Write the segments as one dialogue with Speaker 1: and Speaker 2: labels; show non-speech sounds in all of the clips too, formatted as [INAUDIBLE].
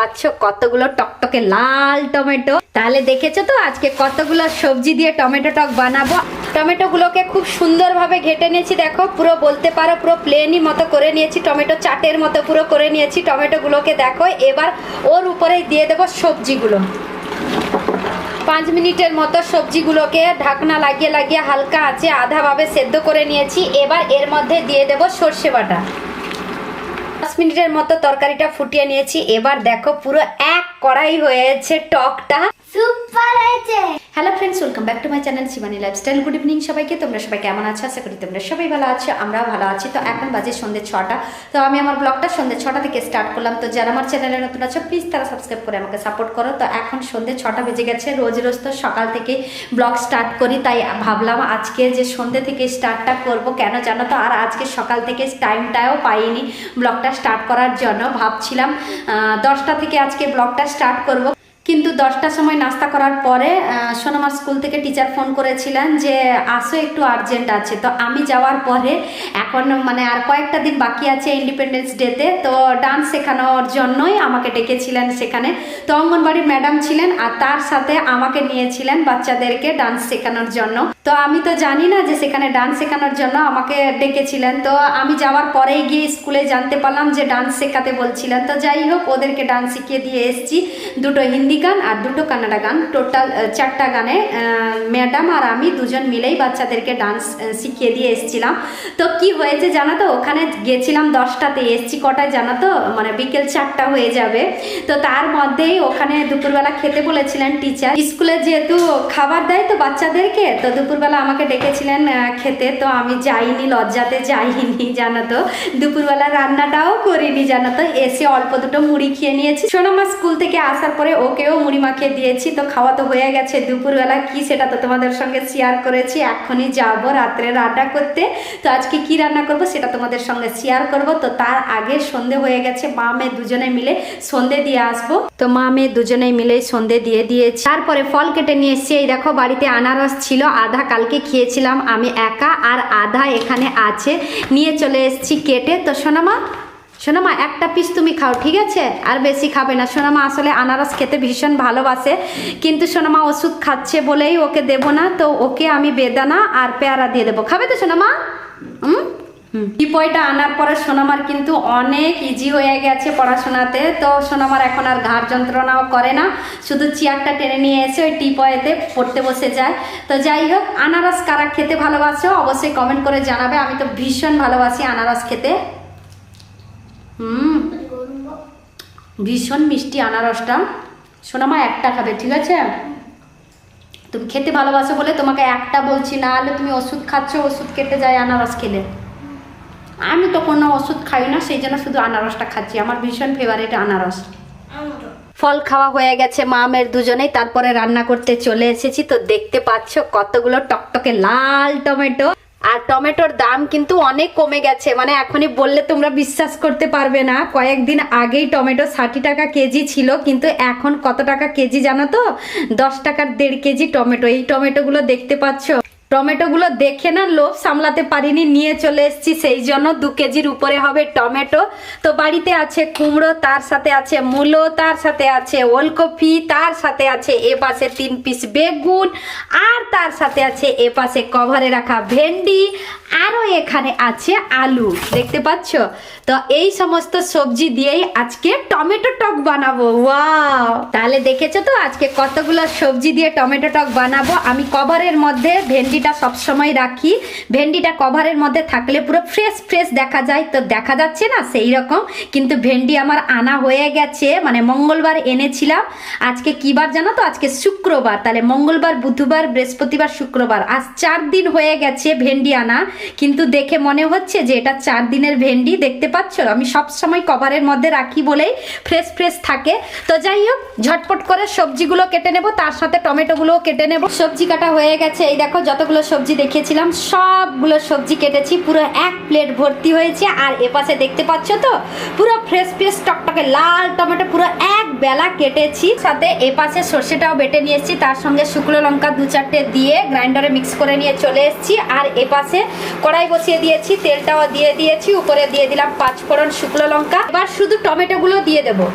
Speaker 1: পাচ্ছ কতগুলো টকটকে লাল টমেটো? তাহলে দেখেছ তো আজকে কতগুলো সবজি দিয়ে টমেটো টক বানাবো। টমেটো গুলোকে খুব সুন্দরভাবে ঘেটে নিয়েছি, দেখো, পুরো বলতে পারো, পুরো প্লেনই মতো করে নিয়েছি, টমেটো চাটের মতো পুরো করে নিয়েছি টমেটো গুলোকে দেখো, এবার ওর উপরে দিয়ে দেবো সবজিগুলো। পাঁচ মিনিটের মতো সবজিগুলোকে ঢাকনা লাগিয়ে লাগিয়ে হালকা আছে আধাভাবে সেদ্ধ করে নিয়েছি, এবার এর মধ্যে দিয়ে দেবো সর্ষে বাটা। দশ মিনিটের মতো তরকারিটা ফুটিয়ে নিয়েছি। এবার দেখো পুরো এক কড়াই হয়েছে টকটা।
Speaker 2: সুপার হয়েছে।
Speaker 1: Hello friends welcome back to my channel Shivani lifestyle good evening সবাইকে, তোমরা সবাই কেমন আছো? আশা করি তোমরা সবাই ভালো আছো, আমরাও ভালো আছি। তো এখন বাজে সন্ধ্যে ছটা। তো আমি আমার ব্লগটা সন্ধ্যে ছটা থেকে স্টার্ট করলাম। তো যারা আমার চ্যানেলে নতুন আছো প্লিজ তারা সাবস্ক্রাইব করে আমাকে সাপোর্ট করো। তো এখন সন্ধ্যে ছটা বেজে গেছে, রোজ রোজ তো সকাল থেকে ব্লগ স্টার্ট করি, তাই ভাবলাম আজকে যে সন্ধ্যে থেকে স্টার্টটা করব, কেন জানো তো? আর আজকে সকাল থেকে টাইমটাও পাইনি ব্লগটা স্টার্ট করার জন্য। ভাবছিলাম দশটা থেকে আজকে ব্লগটা স্টার্ট করব। কিন্তু দশটার সময় নাস্তা করার পরে সোনামার স্কুল থেকে টিচার ফোন করেছিলেন যে, আসো, একটু আর্জেন্ট আছে। তো আমি যাওয়ার পরে, এখন মানে আর কয়েকটা দিন বাকি আছে ইন্ডিপেন্ডেন্স ডেতে তো ডান্স শেখানোর জন্যই আমাকে ডেকেছিলেন সেখানে। তো অঙ্গনবাড়ির ম্যাডাম ছিলেন আর তার সাথে আমাকে নিয়েছিলেন বাচ্চাদেরকে ডান্স শেখানোর জন্য। তো আমি তো জানি না যে সেখানে ডান্স শেখানোর জন্য আমাকে ডেকেছিলেন। তো আমি যাওয়ার পরেই গিয়ে স্কুলে জানতে পারলাম যে ডান্স শেখাতে বলছিলেন। তো যাই হোক, ওদেরকে ডান্স শিখিয়ে দিয়ে এসেছি। দুটো হিন্দি গান আর দুটো কানাডা গান। টোটাল চারটা গানে ম্যাডাম আর আমি দুজন মিলেই বাচ্চাদেরকে ডান্স শিখিয়ে দিয়ে এসেছিলাম। তো কি হয়েছে জানা তো? ওখানে গেছিলাম দশটাতে এসছি কটায় জানা তো? মানে বিকেল চারটা হয়ে যাবে। তো তার মধ্যেই ওখানে দুপুরবেলা খেতে বলেছিলেন টিচার স্কুলে যেহেতু খাবার দেয় তো বাচ্চাদেরকে, তো দুপুরবেলা আমাকে ডেকেছিলেন খেতে, তো আমি যাইনি, লজ্জাতে যাইনি জানো তো দুপুরবেলা রান্নাটাও করিনি জানো তো এসে অল্প দুটো মুড়ি খেয়ে নিয়েছি। সোনামা স্কুল থেকে আসার পরে ওকেও মুড়ি মাখিয়ে দিয়েছি, তো খাওয়া তো হয়ে গেছে। দুপুরবেলা কি সেটা তো তোমাদের সঙ্গে শেয়ার করেছি, এখনই যাব রাত্রে রান্না করতে। তো আজকে কি রান্না করব সেটা তোমাদের সঙ্গে শেয়ার করব। তো তার আগে সন্ধে হয়ে গেছে, মা মেয়ে দুজনে মিলে সন্ধে দিয়ে আসব। তো মা মেয়ে দুজনে মিলে সন্ধে দিয়ে দিয়েছি। তারপরে ফল কেটে নিয়ে এসেছি, এই দেখো বাড়িতে আনারস ছিল, আধা কালকে খেয়েছিলাম, আমি একা আর আধা এখানে আছে। নিয়ে চলে এসেছি কেটে। তো সোনামা সোনামা, একটা পিস তুমি খাও, ঠিক আছে? আর বেশি খাবে না। সোনামা আসলে আনারস খেতে ভীষণ ভালোবাসে। কিন্তু সোনামা ওষুধ খাচ্ছে বলেই ওকে দেব না। তো ওকে আমি বেদানা আর পেয়ারা দিয়ে দেবো। খাবে তো সোনামা? হুম? টিপয়টা আনার পরে সোনামার কিন্তু অনেক ইজি হয়ে গেছে পড়াশোনাতে। তো সোনামার এখন আর ঘাড় যন্ত্রণাও করে না। শুধু চেয়ারটা টেনে নিয়ে এসে ওই টিপয়েতে পড়তে বসে যায়। তো যাই হোক, আনারস কারা খেতে ভালোবাসো অবশ্যই কমেন্ট করে জানাবে। আমি তো ভীষণ ভালোবাসি আনারস খেতে। হুম। ভীষণ মিষ্টি আনারসটা। সোনামা একটা খাবে, ঠিক আছে? তুমি খেতে ভালোবাসো বলে তোমাকে একটা বলছি, না হলে তুমি ওষুধ খাচ্ছ, ওষুধ কেটে যায় আনারস খেলে। আমি তো কোনো ওষুধ খাই না, সেই জন্য শুধু আনারসটা খাচ্ছি। আমার ভীষণ ফেভারিট আনারস। ফল খাওয়া হয়ে গেছে মা, মেয়ের দুজনেই। তারপরে রান্না করতে চলে এসেছি। তো দেখতে পাচ্ছ কতগুলো টকটকে লাল টমেটো। আর টমেটোর দাম কিন্তু অনেক কমে গেছে। মানে এখনই বললে তোমরা বিশ্বাস করতে পারবে না। কয়েকদিন আগেই টমেটো ষাটি টাকা কেজি ছিল, কিন্তু এখন কত টাকা কেজি জানো তো? দশ টাকার দেড় কেজি টমেটো। এই টমেটোগুলো দেখতে পাচ্ছ? টমেটোগুলো দেখে না লোভ সামলাতে পারিনি, নিয়ে চলে এসেছি। সেই জন্য দু কেজির উপরে হবে টমেটো। তো বাড়িতে আছে কুমড়ো, তার সাথে আছে মূলো, তার সাথে আছে ওলকপি, তার সাথে আছে এ পাশে তিন পিস বেগুন, আর তার সাথে আছে এ পাশে কভারে রাখা ভেন্ডি। আরও এখানে আছে আলু, দেখতে পাচ্ছ? তো এই সমস্ত সবজি দিয়েই আজকে টমেটো টক বানাবো। তাহলে দেখেছ তো, আজকে কতগুলো সবজি দিয়ে টমেটো টক বানাবো। আমি কভারের মধ্যে ভেন্ডিটা সবসময় রাখি। ভেন্ডিটা কভারের মধ্যে থাকলে পুরো ফ্রেশ ফ্রেশ দেখা যায়। তো দেখা যাচ্ছে না, সেই রকম। কিন্তু ভেন্ডি আমার আনা হয়ে গেছে মানে মঙ্গলবার এনেছিলাম। আজকে কি বার জানো তো? আজকে শুক্রবার। তাহলে মঙ্গলবার, বুধবার, বৃহস্পতিবার, শুক্রবার। আজ চার দিন হয়ে গেছে ভেন্ডি আনা। কিন্তু দেখে মনে হচ্ছে যে এটা চার দিনের ভেন্ডি, দেখতে পাচ্ছ? আমি সব সময় কভারের মধ্যে রাখি বলেই ফ্রেশ ফ্রেশ থাকে। তো যাই হোক, ঝটপট করে সবজিগুলো কেটে নেব, তার সাথে টমেটোগুলোও কেটে নেব। সবজি কাটা হয়ে গেছে, এই দেখো যতগুলো সবজি দেখিয়েছিলাম, সবগুলো সবজি কেটেছি, পুরো এক প্লেট ভর্তি হয়েছে। আর এপাশে দেখতে পাচ্ছ তো, পুরো ফ্রেশ ফ্রেশ টকটকে লাল টমেটো, পুরো এক বেলা কেটেছি। সাথে এপাশে সর্ষেটাও বেটে নিয়ে এসেছি, তার সঙ্গে শুকনো লঙ্কা দু চারটে দিয়ে গ্রাইন্ডারে মিক্স করে নিয়ে চলে এসেছি। আর এপাশে কড়াই বসিয়ে দিয়েছি, তেলটাও দিয়ে দিয়েছি, উপরে দিয়ে দিলাম পাঁচ ফোড়ন শুকনো লঙ্কা। এবার শুধু টমেটোগুলো দিয়ে দেবো।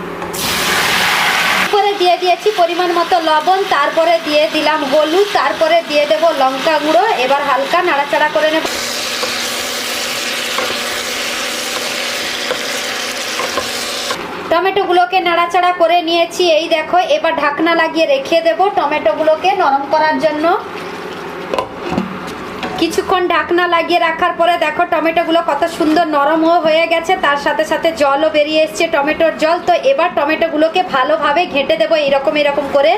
Speaker 1: এরপরে দিয়ে দিয়েছি পরিমাণ মতো লবণ, তারপরে দিয়ে দিলাম হলুদ, তারপরে দিয়ে দেব লঙ্কা গুঁড়ো, এবার হালকা নাড়াচাড়া করে নেব। টমেটোগুলোকে নাড়াচাড়া করে নিয়েছি, এই দেখো, এবার ঢাকনা লাগিয়ে রেখে দেব টমেটোগুলোকে নরম করার জন্য। কিছুক্ষণ ঢাকনা লাগিয়ে রাখার পরে দেখো টমেটোগুলো কত সুন্দর নরমও হয়ে গেছে, তার সাথে সাথে জলও বেরিয়ে এসছে টমেটোর জল। তো এবার টমেটোগুলোকে ভালোভাবে ঘেঁটে দেবো এরকম এরকম করে।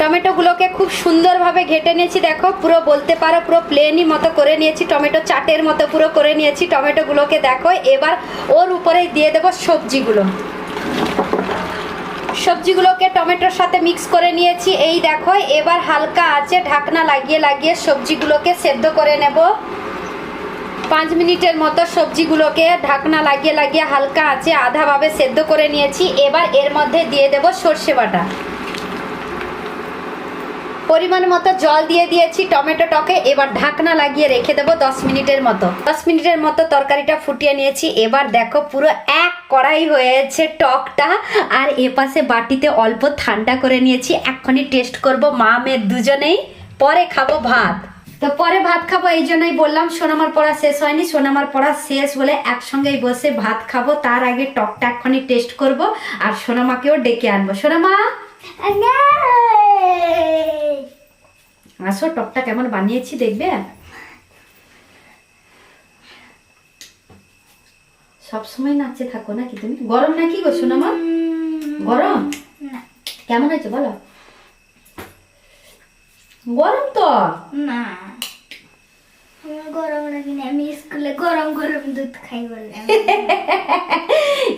Speaker 1: টমেটোগুলোকে খুব সুন্দরভাবে ঘেটে নিয়েছি, দেখো, পুরো বলতে পারো, পুরো প্লেনই মতো করে নিয়েছি, টমেটো চাটের মতো পুরো করে নিয়েছি টমেটোগুলোকে, দেখো, এবার ওর উপরেই দিয়ে দেবো সবজিগুলো। সবজিগুলোকে টমেটোর সাথে মিক্স করে নিয়েছি। এই দেখো, এবার হালকা আছে ঢাকনা লাগিয়ে লাগিয়ে সবজিগুলোকে সেদ্ধ করে নেব। পাঁচ মিনিটের মতো সবজিগুলোকে ঢাকনা লাগিয়ে লাগিয়ে হালকা আছে আধাভাবে সেদ্ধ করে নিয়েছি। এবার এর মধ্যে দিয়ে দেব সর্ষে বাটা। পরিমাণ মতো জল দিয়ে দিয়েছি, টমেটো টকে, এবার ঢাকনা লাগিয়ে রেখে দেবো দশ মিনিটের মতো। দশ মিনিটের মতো তরকারিটা ফুটিয়ে নিয়েছি, এবার দেখো পুরো এক কড়াই হয়েছে টকটা, আর এপাশে বাটিতে অল্প ঠান্ডা করে নিয়েছি, এক্ষুনি টেস্ট করব মা মেয়ের দুজনেই, পরে খাব ভাত। তো পরে ভাত খাব, এই জন্যই বললাম সোনামার পড়া শেষ হয়নি, সোনামার পড়া শেষ হলে একসঙ্গেই বসে ভাত খাব, তার আগে টকটা এক্ষুনি টেস্ট করব, আর সোনামাকেও ডেকে আনব। সোনামা? আসো টকটা কেমন বানিয়েছি দেখবে? সব সময় নাচে থাকো নাকি তুমি? গরম নাকি গো সোনামা গরম? কেমন হয়েছে বলো? গরম তো।
Speaker 2: না। গরম লাগে না আমি স্কুলে গরম গরম দুধ খাই বলে। [LAUGHS]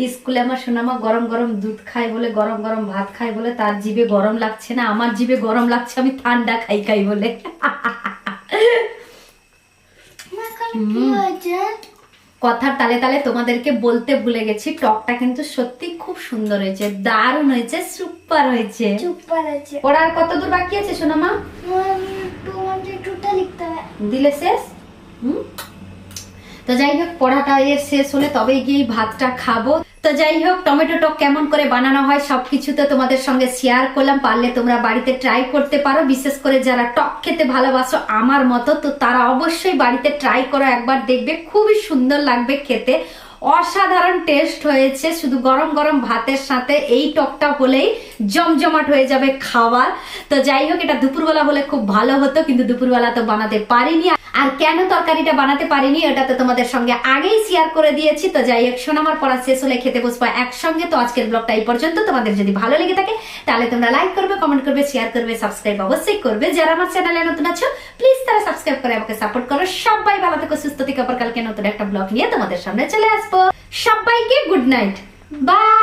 Speaker 1: স্কুলে আমার সোনামা গরম গরম দুধ খায় বলে গরম গরম ভাত খায় বলে তার জিভে গরম লাগছে না আমার জিভে গরম লাগছে আমি ঠান্ডা খাই খাই বলে।
Speaker 2: হয়েছে?
Speaker 1: কথার তালে তালে তোমাদেরকে বলতে ভুলে গেছি টকটা কিন্তু সত্যি খুব সুন্দর হয়েছে দারুণ হয়েছে সুপার হয়েছে।
Speaker 2: চুপ পালাচ্ছে
Speaker 1: পড়ার কত দূর বাকি আছে সোনামা? দিলে শেষ? হুম। তো যাই হোক পড়াটা এর শেষ হলে তবেই গিয়ে ভাতটা খাব। তো যাই হোক, টমেটো টক কেমন করে বানানো হয় সবকিছু তো তোমাদের সঙ্গে শেয়ার করলাম, পারলে তোমরা বাড়িতে ট্রাই করতে পারো। বিশেষ করে যারা টক খেতে ভালোবাসো আমার মতো, তো তারা অবশ্যই বাড়িতে ট্রাই করো, একবার দেখবে। খুবই সুন্দর লাগবে খেতে। অসাধারণ টেস্ট হয়েছে, শুধু গরম গরম ভাতের সাথে এই টকটা হলেই জমজমাট হয়ে যাবে খাওয়ার। তো যাই হোক, এটা দুপুরবেলা হলে খুব ভালো হতো, কিন্তু দুপুরবেলা তো বানাতে পারিনি। আর কেন তরকারিটা বানাতে পারিনি এটা তো তোমাদের সঙ্গে আগেই শেয়ার করে দিয়েছি। তো যাই হোক, সোনামার পড়া শেষ হলে খেতে বসবো একসঙ্গে। তো আজকের ব্লগটা এই পর্যন্ত। তোমাদের যদি ভালো লেগে থাকে, তাহলে তোমরা লাইক করবে কমেন্ট করবে শেয়ার করবে সাবস্ক্রাইব অবশ্যই করবে। যারা আমার চ্যানেলে নতুন আছো প্লিজ তারা সাবস্ক্রাইব করে আমাকে সাপোর্ট করো। সবাই ভালো থেকো, সুস্থ থেকে। আবার কালকে নতুন একটা ব্লগ নিয়ে তোমাদের সামনে চলে আসব। সবাইকে গুড নাইট বাই